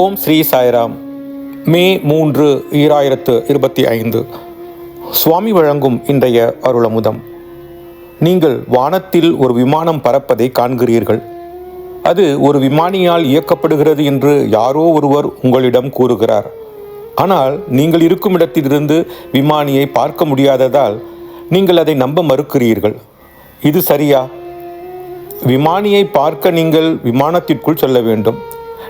ஓம் ஸ்ரீ சாய்ராம். மே மூன்று ஈராயிரத்து இருபத்தி ஐந்து. சுவாமி வழங்கும் இன்றைய அருளமுதம். நீங்கள் வானத்தில் ஒரு விமானம் பறப்பதை காண்கிறீர்கள். அது ஒரு விமானியால் இயக்கப்படுகிறது என்று யாரோ ஒருவர் உங்களிடம் கூறுகிறார். ஆனால் நீங்கள் இருக்கும் இடத்திலிருந்து விமானியை பார்க்க முடியாததால் நீங்கள் அதை நம்ப மறுக்கிறீர்கள். இது சரியா? விமானியை பார்க்க நீங்கள் விமானத்திற்குள் செல்ல வேண்டும்.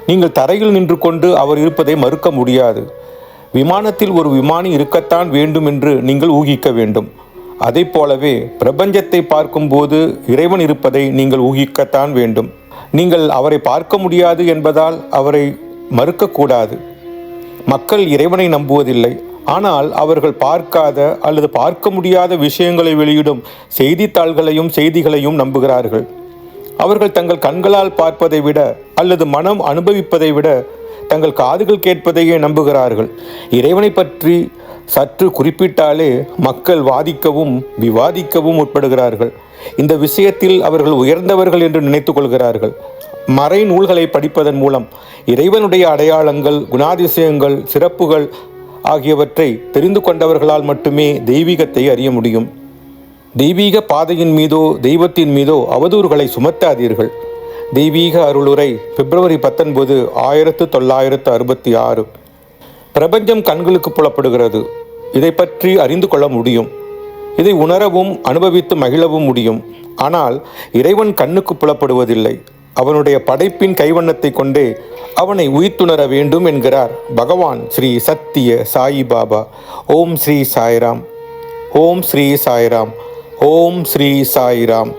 நீங்கள் தரையில் நின்று கொண்டு அவர் இருப்பதை மறுக்க முடியாது. விமானத்தில் ஒரு விமானி இருக்கத்தான் வேண்டும் என்று நீங்கள் ஊகிக்க வேண்டும். அதை போலவே பிரபஞ்சத்தை பார்க்கும்போது இறைவன் இருப்பதை நீங்கள் ஊகிக்கத்தான் வேண்டும். நீங்கள் அவரை பார்க்க முடியாது என்பதால் அவரை மறுக்கக்கூடாது. மக்கள் இறைவனை நம்புவதில்லை. ஆனால் அவர்கள் பார்க்காத அல்லது பார்க்க முடியாத விஷயங்களை வெளியிடும் செய்தித்தாள்களையும் செய்திகளையும் நம்புகிறார்கள். அவர்கள் தங்கள் கண்களால் பார்ப்பதை விட அல்லது மனம் அனுபவிப்பதை விட தங்கள் காதுகள் கேட்பதையே நம்புகிறார்கள். இறைவனை பற்றி சற்று குறிப்பிட்டாலே மக்கள் வாதிக்கவும் விவாதிக்கவும் உட்படுகிறார்கள் இந்த விஷயத்தில் அவர்கள் உயர்ந்தவர்கள் என்று நினைத்துக் கொள்கிறார்கள். மறை நூல்களை படிப்பதன் மூலம் இறைவனுடைய அடையாளங்கள் குணாதிசயங்கள் சிறப்புகள் ஆகியவற்றை தெரிந்து கொண்டவர்களால் மட்டுமே தெய்வீகத்தை அறிய முடியும். தெய்வீக பாதையின் மீதோ தெய்வத்தின் மீதோ அவதூறுகளை சுமத்தாதீர்கள். தெய்வீக அருளுரை பிப்ரவரி பத்தொன்பது ஆயிரத்து தொள்ளாயிரத்து அறுபத்தி ஆறு. பிரபஞ்சம் கண்களுக்கு புலப்படுகிறது. இதை பற்றி அறிந்து கொள்ள முடியும். இதை உணரவும் அனுபவித்து மகிழவும் முடியும். ஆனால் இறைவன் கண்ணுக்கு புலப்படுவதில்லை. அவனுடைய படைப்பின் கைவண்ணத்தை கொண்டே அவனை உயிர்த்துணர வேண்டும் என்கிறார் பகவான் ஸ்ரீ சத்திய சாயி பாபா ஓம் ஸ்ரீ சாய்ராம். ஓம் ஸ்ரீ சாய்ராம். ஓம் ஸ்ரீ சாய்ராம்